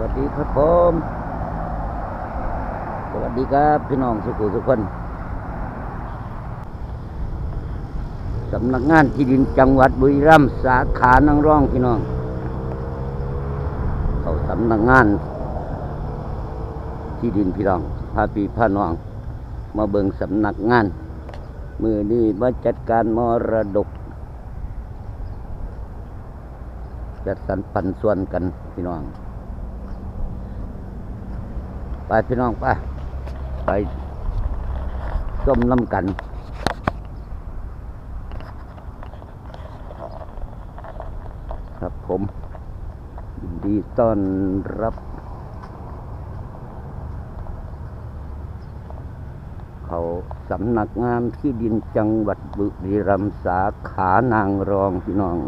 วัสดีครับผมสวัสดีครับพี่น้องสุขุสุขคนสำนักงานที่ดินจังหวัดบุรีรัมย์สาขานางร่องพี่น้องเขาสำนักงาน ที่ดินพี่น้องพาปีพาน้อง มาเบิงสำนักงาน มือนี้มาจัดการมรดกจัดสรรปันส่วนกันพี่น้อง ไปพี่น้องไปไปส้มน้ำกันครับผมดีต้อนรับ เขาสำนักงานที่ดินจังหวัดบุรีรัมย์สาขานางรองพี่น้อง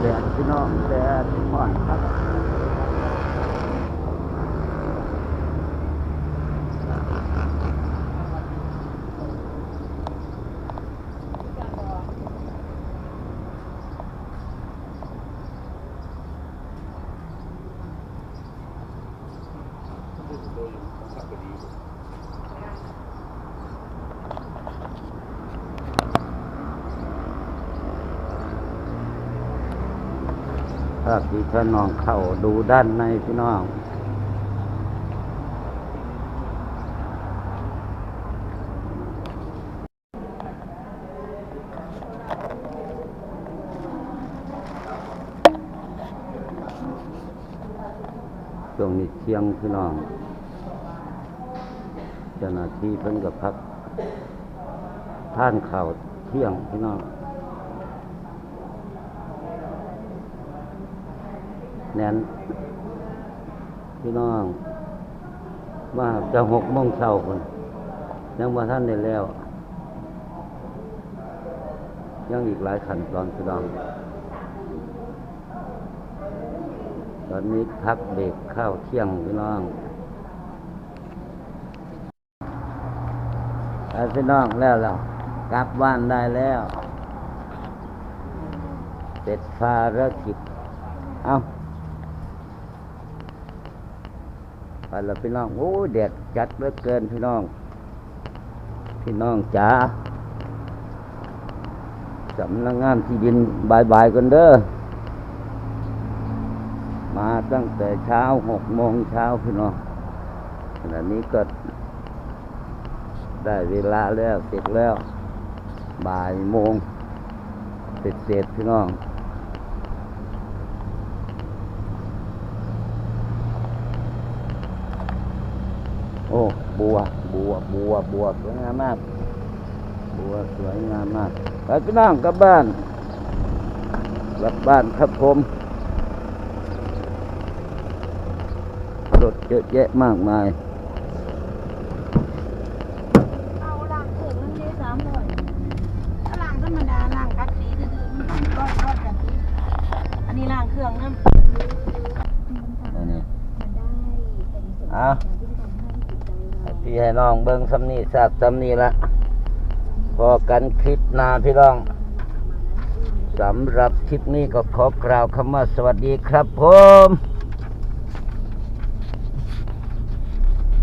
แดดพี่ น้องแดดห่อนครับถ้าพี่พี่น้องเข้าดูด้านในพี่น้องช่วงนี้เที่ยงพี่น้องเจ้าหน้าที่เพิ่นกับพักท่านข่าวเที่ยงพี่น้อง น่นพี่น้องว่าจะหกโมงเช้าคนยังว่าท่านได้แล้ว ยังอีกหลายขั้นตอนพี่น้องตอนนี้พักเบรกข้าวเที่ยงพี่น้องพี่น้องแล้วเรากลับบ้านได้แล้วเสร็จภารกิจเอา ไปแล้วพี่น้อง โอ้แดดจัดเหลือเกินพี่น้อง พี่น้องจ๋าสำนักงานที่ดินบายบายกันเด้อ มาตั้งแต่เช้าหกโมงเช้าพี่น้องขณะนี้ก็ได้เวลาแล้วเสร็จแล้ว บ่ายโมงเสร็จเสร็จพี่น้อง อ้บัว บัว บัว บัว สวยงามมาก บัวสวยงามมากไปพี่น้องกลับบ้าน กลับบ้านครับผมรถเยอะแยะมากมาย เอาล่างเครื่องมันได้สามร้อยถ้าล่างธรรมดาล่างกัดสีดื้อๆมันก็ทอดกันสีอันนี้ล่างเครื่องนะอันนี้มันได้เป็นส่วนเอา พี่ให้น้องเบิ้งสำนีทราบสำนีละพอกันคลิปนาพี่น้องสำหรับคลิปนี้ก็ขอกล่าวคำว่าสวัสดีครับผม